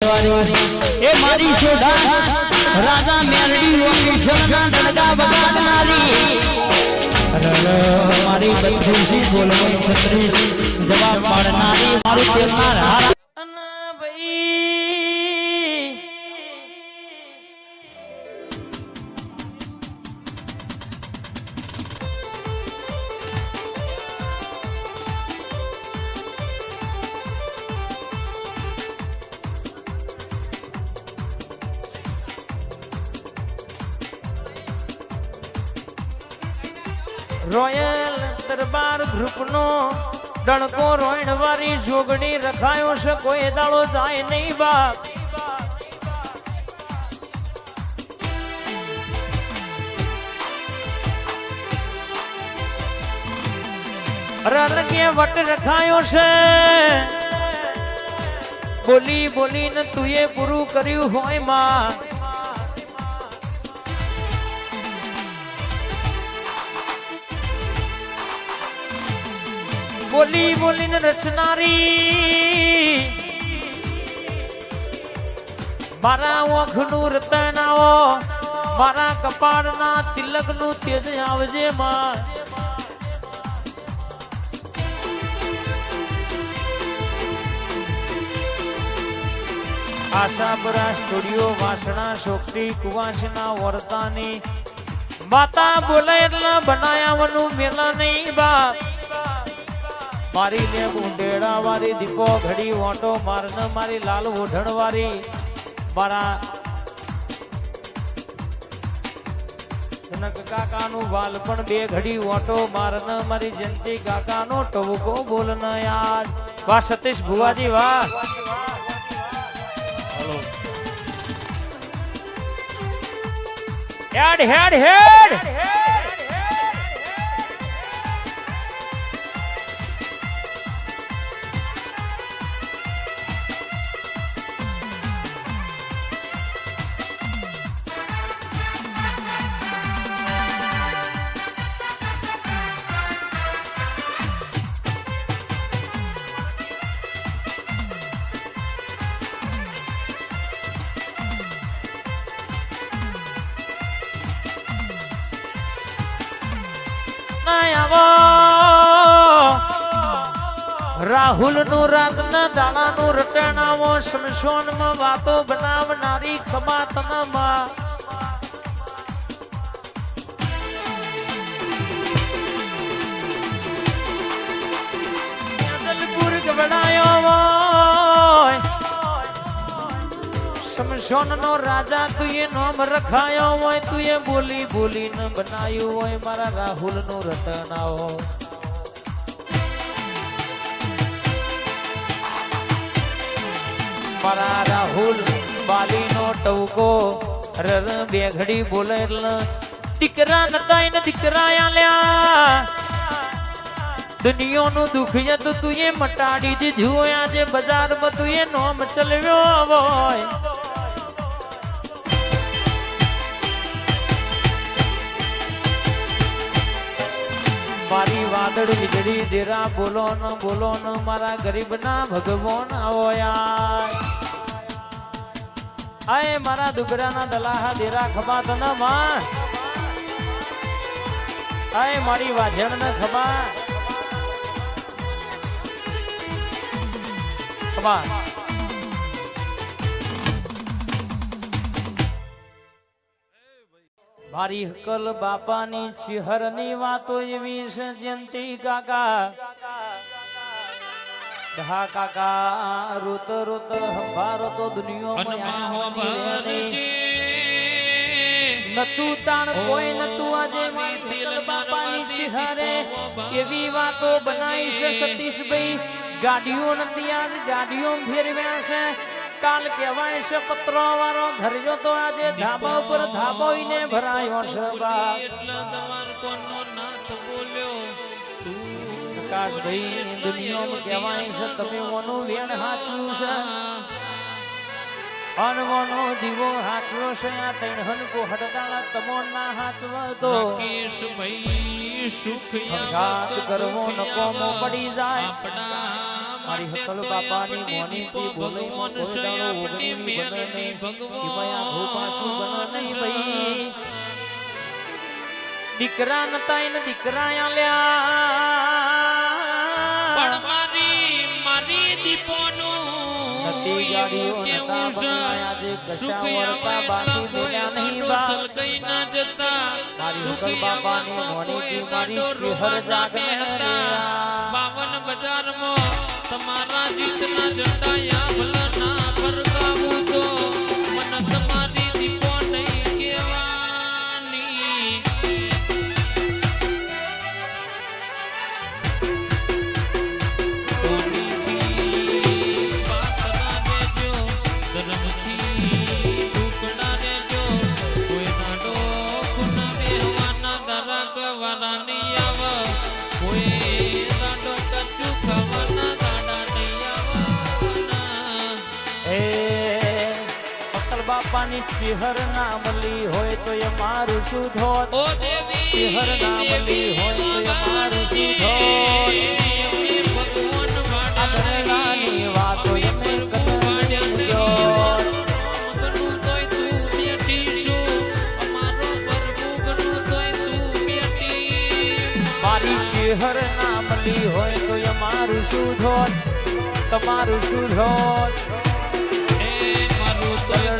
એ મારી શોધા રાજા મેરડી ઓકેશ્વરના દડગા બગાડનારી મારી બત્રીસી બોલવાની છત્રીસ જવાબ પાડનારી, મારું તેલનાર હારા રોયલ દરબાર ગ્રુપનો ડણકો રોયણવારી જોગણી રખાયો છે, કોઈ દાડો જાય નહીં બાપ. રણ વટ રખાયો છે. બોલી બોલીને તુંએ પૂરું કર્યું હોયમાં. બોલી બોલીને રચનારી. મારા ઓખનું રતન આવો મારા કપાળના તિલકનું તેજ આવજે માં આશાપરા સ્ટુડિયો વાસણા છોકરી કુવાસના વર્તાની. માતા બોલે બનાયા બનાયાવાનું મેલા નહીં બા મારી ને ઉંડેડા વાળી દીપો ઘડી ઓટો મારન મારી લાલ ઓઢણ વાળી મારા જનક કાકાનું બાલપણ બે ઘડી ઓટો મારન મારી જયંતિ કાકાનો ટવકો બોલન યાર. વાહ સતીશ ભુવાજી વાહ. હેડ હેડ હેડ. રાહુલનું રાતના દાણા નું રટણાવો શમશોનમાં વાતો બનાવનારી ખમા તનમાં શમશોન નો રાજા તુએ નામ રખાયો હોય તુએ બોલી બોલી ન બનાયું હોય, મારા રાહુલ રતન આવો. મારા રાહુલ બાલી નો ટવકો રર બે ઘડી બોલે દીકરા નતા ને દીકરા આલ્યા દુનિયાનું દુઃખ યદ તુએ મટાડી દીધું હોય, આજે બજારમાં તુએ નોમ ચલવ્યો હોય. મારી વાદળ વીજળી દેરા બોલો ન બોલો ન, મારા ગરીબ ના ભગવાન આવો આય મારા દુગરાના દલાહા દેરા ખબા તનમાં આય મારી વાજણ ન ખબા. ખબા. મારી હકલ બાપાની ચિહરની વાતો એવી છે જયંતી કાકા. ડહા કાકા રોત રોત હંભારો તો દુનિયામાં નતું તાણ કોઈ નતું આજે મારી બાપાની ચિહરે એવી વાતો બનાવી છે સતીશભાઈ. ગાડીઓ નથી આજ ગાડીઓ ફેરવ્યા છે. કાલ કહેવાય છે પત્રો વાળો ધરજો તો આજે ધાબા ઉપર ધાબોઈને ભરાયો છે બા. પ્રકાશભાઈ દુનિયામાં કહેવાય છે તમે ઓનું વેણ હાચું છે. અનવનો દીવો હાચવો છે આ ત્રણ હનકો હડદાણા તમોના હાચવા તો રાકેશભાઈ સુખ ઘાત કરવો નકોમો પડી જાય. આપણા માટે તો આપણી ભગવાન કોઈ આપણી ભગવાન ભાઈ? દીકરા નતા એને દીકરા આલ્યા પણ મારી મારી દીપોનું નદી ગાડીઓ નતા આજે સુખ વળતા આવા દેના નહીં દાડો બા. ના જતા. મારી હકલ બાપાની મોની મારી દાડો શિહર રોવાના હતા. બાવન બજારમાં તમારા જીતના ઝંડા યાભલા ના શિહર ના મળી હોય તો એ મારું શું ધોત ઓ દેવી શિહર ના મળી હોય તો એ મારું શું ધોત દેવી ભગવાન આ વાતો એમે મારી શિહર નામલી હોય તો એ મારું શું ધોત તમારું શું ધોત મારું